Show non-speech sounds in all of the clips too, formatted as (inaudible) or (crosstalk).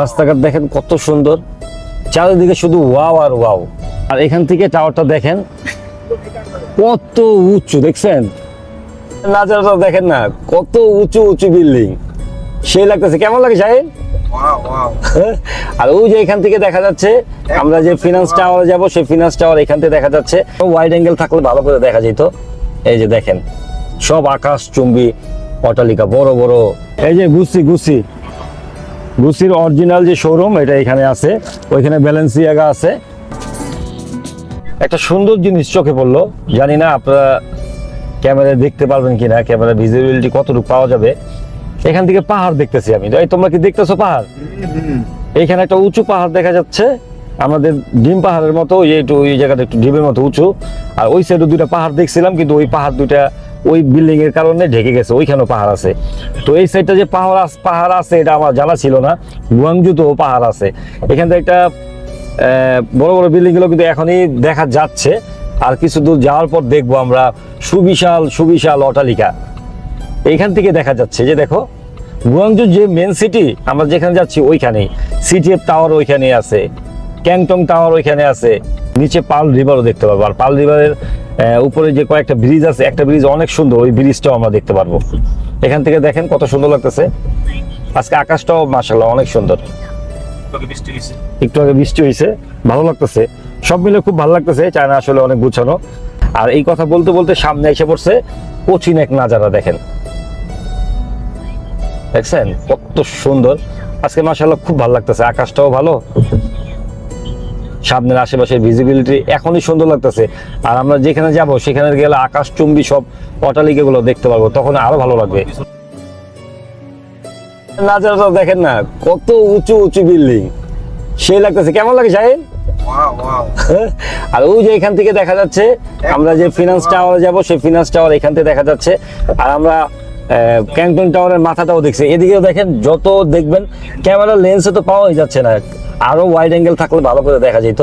রাস্তাঘাট দেখেন কত সুন্দর। চারিদিকে শুধু ওয়াও আর ওয়াও। আর এখান থেকে টাওয়ারটা দেখেন কত উঁচু দেখছেন? নাজারাটা দেখেন না কত উঁচু উঁচু বিল্ডিং। সেই লাগতেছে। কেমন লাগে সাহেব আর ওই যে এখান থেকে দেখা যাচ্ছে আমরা যে ফিনান্স টাওয়ারে যাব সেই ফিনান্স টাওয়ার এখান থেকে দেখা যাচ্ছে। ওয়াইড অ্যাঙ্গেল থাকলে ভালো করে দেখা যেত। এই যে দেখেন সব আকাশ চুম্বি অট্টালিকা বড় বড়। এই যে গুসি গুসি গুসির অরিজিনাল যে শোরুম এটা এখানে আছে। ওইখানে ব্যালেন্সিয়াগা আছে। একটা সুন্দর জিনিস চোখে পড়ল। জানি না আপনারা ক্যামেরায় দেখতে পারবেন কিনা ক্যামেরা ভিজিবিলিটি কতটুকু পাওয়া যাবে। এখান থেকে পাহাড় দেখতেছি আমি। তোমরা কি দেখতেছো পাহাড়? এইখানে একটা উঁচু পাহাড় দেখা যাচ্ছে। আমাদের ডিম পাহাড়ের মতো ওই একটু ওই জায়গাটা একটু ডিমের মতো উঁচু। আর ওই সাইডে দুইটা পাহাড় দেখছিলাম, কিন্তু ওই পাহাড় দুইটা ওই বিল্ডিং এর কারণে ঢেকে গেছে, ওইখানেও পাহাড় আছে। তো এই সাইডটা যে পাহাড় পাহাড় আছে, এটা আমার জানা ছিল না। গুয়াংজুতেও পাহাড় আছে। এখান থেকে একটা বড় বড় বিল্ডিংগুলো কিন্তু এখনই দেখা যাচ্ছে। আর কিছু দূর যাওয়ার পর দেখব আমরা সুবিশাল সুবিশাল অট্টালিকা। এইখান থেকে দেখা যাচ্ছে যে দেখো, গুয়াংজু যে মেন সিটি আমরা যেখানে যাচ্ছি ওইখানেই। সিটিএফ টাওয়ার ওইখানে আছে। ক্যাংটং টাওয়ার ওইখানে আছে। নিচে পাল রিভারও দেখতে পারব আর পাল রিভারের উপরে যে কয়েকটা ব্রিজ আছে একটা ব্রিজ অনেক সুন্দর ওই ব্রিজটাও আমরা দেখতে পারব। এখান থেকে দেখেন কত সুন্দর লাগতেছে। আজকে আকাশটাও মাসাল্লাহ অনেক সুন্দর। একটু আগে বৃষ্টি হয়েছে। ভালো লাগতেছে। সব মিলে খুব ভালো লাগতেছে চায়না আসলে অনেক গুছানো। আর এই কথা বলতে বলতে সামনে এসে পড়ছে কোচিন এক নাজারা দেখেন। দেখছেন? কত সুন্দর। আজকে মাসাল্লাহ খুব ভালো লাগতেছে আকাশটাও ভালো। সামনের আশেপাশের ভিজিবিলিটি এখনই সুন্দর লাগতেছে। আর আমরা যেখানে যাব সেখানে গেলে আকাশ চুম্বি সব অটালিকাগুলো দেখতে পারব তখন আরও ভালো লাগবে। নাজারাটা দেখেন না কত উঁচু উঁচু বিল্ডিং সেই লাগতেছে। কেমন লাগে সাহেব (laughs) আর ওই যে এখান থেকে দেখা যাচ্ছে আমরা যে ফিনান্স টাওয়ারে যাব সেই ফিনান্স টাওয়ার এখান থেকে দেখা যাচ্ছে। আর আমরা ক্যান্টন টাওয়ারের মাথাটাও দেখছি। এদিকেও দেখেন যত দেখবেন ক্যামেরা লেন্সে তো পাওয়াই যাচ্ছে না। আরও ওয়াইড অ্যাঙ্গেল থাকলে ভালো করে দেখা যেত।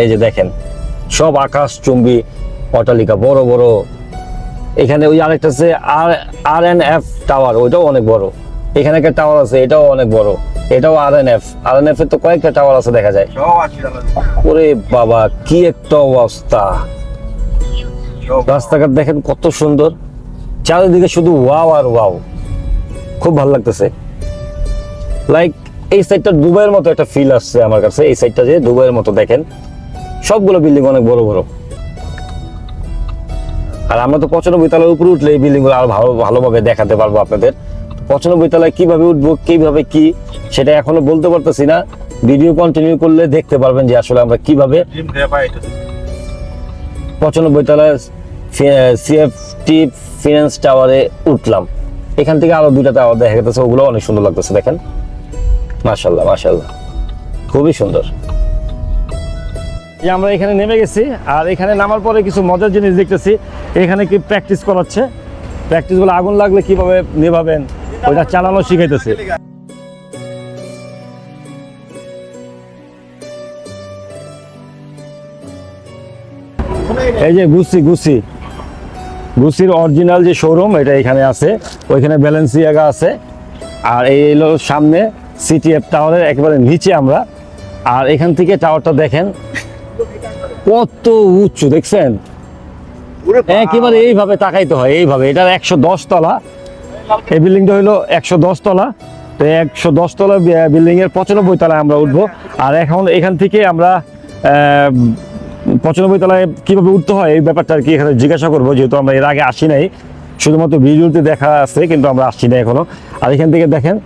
এই যে দেখেন সব আকাশ চুম্বি অট্টালিকা বড় বড়। এখানে ওই আরেকটা আছে আর আর এন এফ টাওয়ার ওইটাও অনেক বড়। এখানে একটা টাওয়ার আছে এটাও অনেক বড়। এটাও R N F R N F এর তো কয়েকটা টাওয়ার আছে দেখা যায়। ওরে বাবা কি একটা অবস্থা। রাস্তাঘাট দেখেন কত সুন্দর। চারিদিকে শুধু ওয়াও আর ওয়াও। খুব ভালো লাগতেছে। লাইক এই সাইডটা দুবাইয়ের মতো একটা ফিল আসছে আমার কাছে। এই সাইডটা যে দুবাইয়ের মতো দেখেন। সবগুলো বিল্ডিং অনেক বড় বড়। আর আমরা তো পঁচানব্বই তলার উপরে উঠলে এই বিল্ডিংগুলো আরও ভালো ভালোভাবে দেখাতে পারব আপনাদের। পঁচানব্বই তলায় কীভাবে উঠবো কীভাবে কি সেটা এখনও বলতে পারতেছি না। ভিডিও কন্টিনিউ করলে দেখতে পারবেন যে আসলে আমরা কীভাবে পঁচানব্বই তলায় সিএফটি ফিনান্স টাওয়ারে উঠলাম। এখান থেকে আরও দুইটা টাওয়ার দেখা গেছে, ওগুলো অনেক সুন্দর লাগতেছে, দেখেন। মাশাল্লাহ মাশাল্লাহ খুবই সুন্দর। আমরা এখানে নেমে গেছি, আর এখানে নামার পরে কিছু মজার জিনিস দেখতেছি। এখানে কি প্র্যাকটিস করাচ্ছে? প্র্যাকটিসগুলো আগুন লাগলে কীভাবে নেভাবেন? ওইটা চালানো শিখাইতেছে। এই যে গুসি গুসি গুসির অরিজিনাল যে শোরুম এটা এখানে আছে। ওইখানে ব্যালেন্সিয়াগা আছে। আর এই হলো সামনে সিটিএফ টাওয়ারের একেবারে নিচে আমরা। আর এখান থেকে টাওয়ারটা দেখেন। কত উঁচু দেখছেন? একেবারে এইভাবে তাকাইতে হয় এইভাবে। এটার একশো দশ তলা। এই বিল্ডিংটা হলো একশো দশ তলা। তো একশো দশ তলা বিল্ডিং এর পঁচানব্বই তলায় আমরা উঠবো। আর এখন এখান থেকে আমরা পঁচানব্বই তলায় কীভাবে উঠতে হয় এই ব্যাপারটা আর কি এখানে জিজ্ঞাসা করব, যেহেতু আমরা এর আগে আসি নাই। শুধুমাত্র ভিডিওতে দেখা আছে, কিন্তু আমরা আসছি না এখনও আর এখান থেকে দেখেন,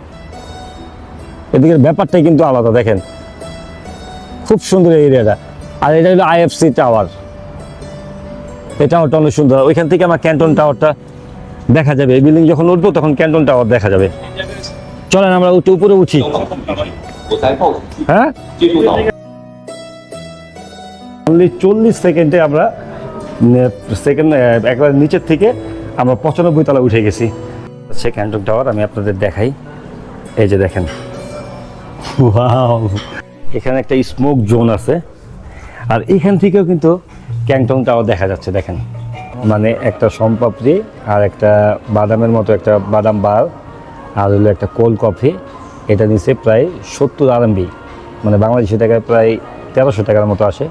এদিকের ব্যাপারটাই কিন্তু আলাদা, দেখেন। খুব সুন্দর এরিয়াটা। আর এটা হলো আইএফসি টাওয়ার এই টাওয়ারটা অনেক সুন্দর। ওইখান থেকে আমার ক্যান্টন টাওয়ারটা দেখা যাবে। এই বিল্ডিং যখন উঠবো, তখন ক্যান্টন টাওয়ার দেখা যাবে। চলেন আমরা উঠে উপরে উঠি। হ্যাঁ? অনলি চল্লিশ সেকেন্ডে আমরা সেকেন্ড একবার নিচের থেকে আমরা পঁচানব্বই তলা উঠে গেছি। সে ক্যান্টন টাওয়ার আমি আপনাদের দেখাই। এই যে দেখেন! এখানে একটা স্মোক জোন আছে। আর এখান থেকেও কিন্তু ক্যাংটং টাওয়ার দেখা যাচ্ছে, দেখেন। মানে একটা সম্পাপড়ি আর একটা বাদামের মতো একটা বাদাম বার আর হলো একটা কোল্ড কফি এটা নিচ্ছে প্রায় সত্তর আরএমবি মানে বাংলাদেশি টাকায় প্রায় তেরোশো টাকার মতো আসে।